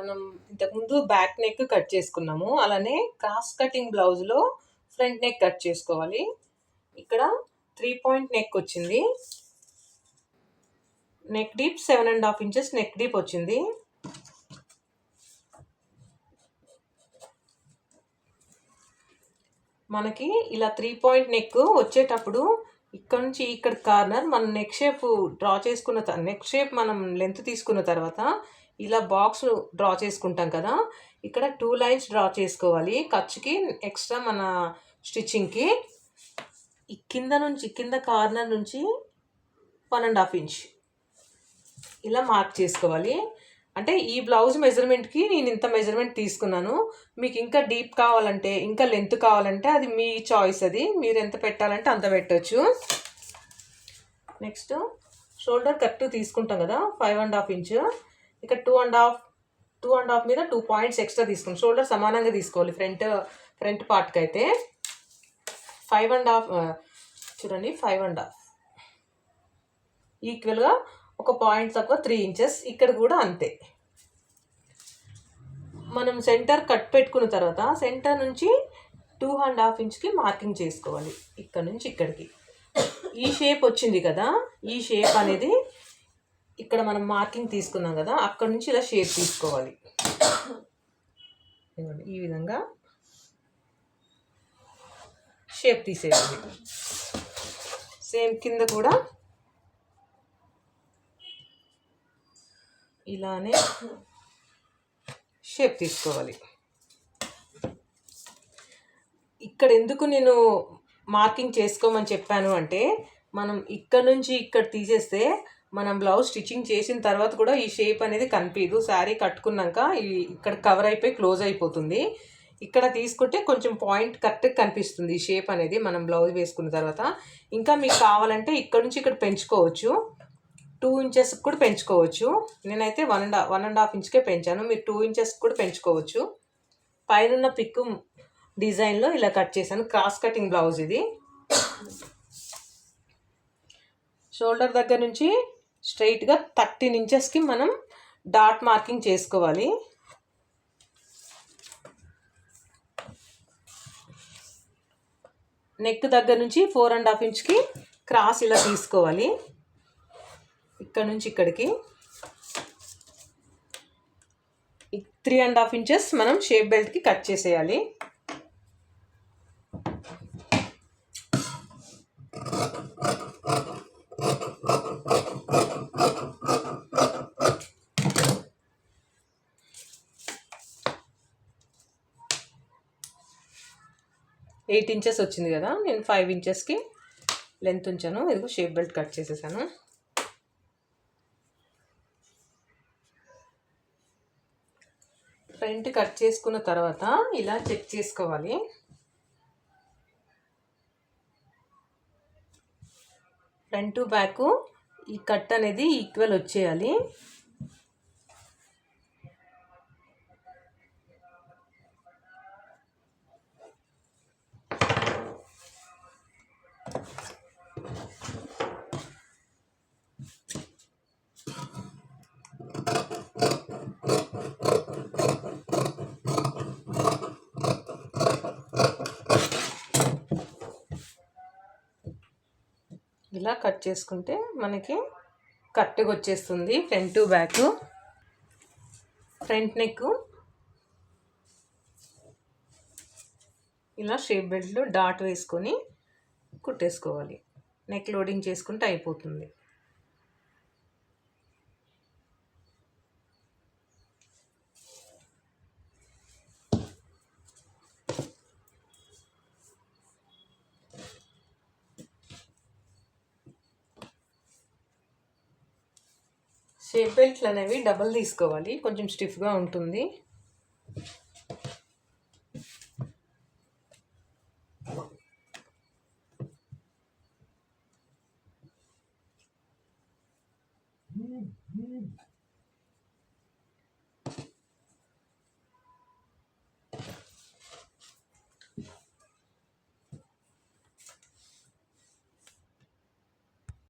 మనం ఇంతకుముందు back neck cut చేసుకున్నాము. అలానే క్రాస్ కటింగ్ బ్లౌజ్లో ఫ్రంట్ నెక్ కట్ చేసుకోవాలి. ఇక్కడ త్రీ పాయింట్ నెక్ వచ్చింది. Neck deep seven and half inches neck deep వచ్చింది. మనకి ఇలా త్రీ పాయింట్ నెక్ వచ్చేటప్పుడు ఇక్కడ నుంచి ఇక్కడ కార్నర్ మనం నెక్ షేప్ డ్రా చేసుకున్న నెక్ షేప్ మనం లెంత్ తీసుకున్న తర్వాత ఇలా బాక్స్ డ్రా చేసుకుంటాం కదా. ఇక్కడ టూ లైన్స్ డ్రా చేసుకోవాలి. ఖర్చుకి ఎక్స్ట్రా మన స్టిచ్చింగ్కి కింద నుంచి కింద కార్నర్ నుంచి వన్ అండ్ హాఫ్ ఇంచ్. ఇలా మార్క్ చేసుకోవాలి. అంటే ఈ బ్లౌజ్ మెజర్మెంట్కి నేను ఇంత మెజర్మెంట్ తీసుకున్నాను. మీకు ఇంకా డీప్ కావాలంటే ఇంకా లెంత్ కావాలంటే అది మీ చాయిస్ అది. మీరు ఎంత పెట్టాలంటే అంత పెట్టచ్చు. నెక్స్ట్ షోల్డర్ కరెక్ట్ తీసుకుంటాం కదా ఫైవ్ అండ్ హాఫ్ ఇంచ్. ఇక్కడ two and half two and half మీద టూ పాయింట్స్ ఎక్స్ట్రా తీసుకోండి షోల్డర్ సమానంగా తీసుకోవాలి. ఫ్రంట్ ఫ్రంట్ పార్ట్కి అయితే ఫైవ్ అండ్ హాఫ్ చూడండి ఫైవ్ అండ్ హాఫ్ ఈక్వల్గా ఒక పాయింట్ తక్కువ త్రీ ఇంచెస్ ఇక్కడ కూడా అంతే. మనం సెంటర్ కట్ పెట్టుకున్న తర్వాత సెంటర్ నుంచి టూ అండ్ హాఫ్ ఇంచ్కి మార్కింగ్ చేసుకోవాలి. ఇక్కడ నుంచి ఇక్కడికి. ఈ షేప్ వచ్చింది కదా ఈ షేప్ అనేది ఇక్కడ మనం మార్కింగ్ తీసుకున్నాం కదా అక్కడ నుంచి ఇలా షేప్ తీసుకోవాలి. ఈ విధంగా షేప్ తీసేయాలి. సేమ్ కింద కూడా ఇలానే షేప్ తీసుకోవాలి. ఇక్కడ ఎందుకు నేను మార్కింగ్ చేసుకోమని చెప్పాను అంటే మనం ఇక్కడ నుంచి ఇక్కడ తీసేస్తే మనం బ్లౌజ్ స్టిచ్చింగ్ చేసిన తర్వాత కూడా ఈ షేప్ అనేది కనిపించదు. శారీ కట్టుకున్నాక ఇక్కడ కవర్ అయిపోయి క్లోజ్ అయిపోతుంది. ఇక్కడ తీసుకుంటే కొంచెం పాయింట్ కరెక్ట్గా కనిపిస్తుంది ఈ షేప్ అనేది మనం బ్లౌజ్ వేసుకున్న తర్వాత. ఇంకా మీకు కావాలంటే ఇక్కడ నుంచి ఇక్కడ పెంచుకోవచ్చు. టూ ఇంచెస్ కూడా పెంచుకోవచ్చు. నేనైతే one and one and half ఇంచ్కే పెంచాను. మీరు టూ ఇంచెస్ కూడా పెంచుకోవచ్చు. పైన పిక్ డిజైన్లో ఇలా కట్ చేశాను. క్రాస్ కటింగ్ బ్లౌజ్ ఇది. షోల్డర్ దగ్గర నుంచి స్ట్రైట్గా థర్టీన్ ఇంచెస్కి మనం డాట్ మార్కింగ్ చేసుకోవాలి. నెక్ దగ్గర నుంచి ఫోర్ అండ్ హాఫ్ ఇంచ్కి క్రాస్ ఇలా తీసుకోవాలి. ఇక్కడ నుంచి ఇక్కడికి. త్రీ అండ్ హాఫ్ ఇంచెస్ మనం షేప్ బెల్ట్కి కట్ చేసేయాలి. ఎయిట్ ఇంచెస్ వచ్చింది కదా నేను ఫైవ్ ఇంచెస్కి లెంత్ ఉంచాను. ఇదిగో షేప్ బెల్ట్ కట్ చేసేసాను. ఫ్రంట్ కట్ చేసుకున్న తర్వాత ఇలా చెక్ చేసుకోవాలి. ఫ్రంట్ బ్యాక్ ఈ కట్ అనేది ఈక్వల్ వచ్చేయాలి. ఇలా కట్ చేసుకుంటే మనకి కరెక్ట్గా వచ్చేస్తుంది ఫ్రంట్ బ్యాక్. ఫ్రంట్ నెక్ ఇలా షేప్ బెల్ట్లో డాట్ వేసుకొని కుట్టేసుకోవాలి. నెక్ లోడింగ్ చేసుకుంటే అయిపోతుంది. షేప్ బెల్ట్లు అనేవి డబల్ తీసుకోవాలి. కొంచెం స్టిఫ్గా ఉంటుంది.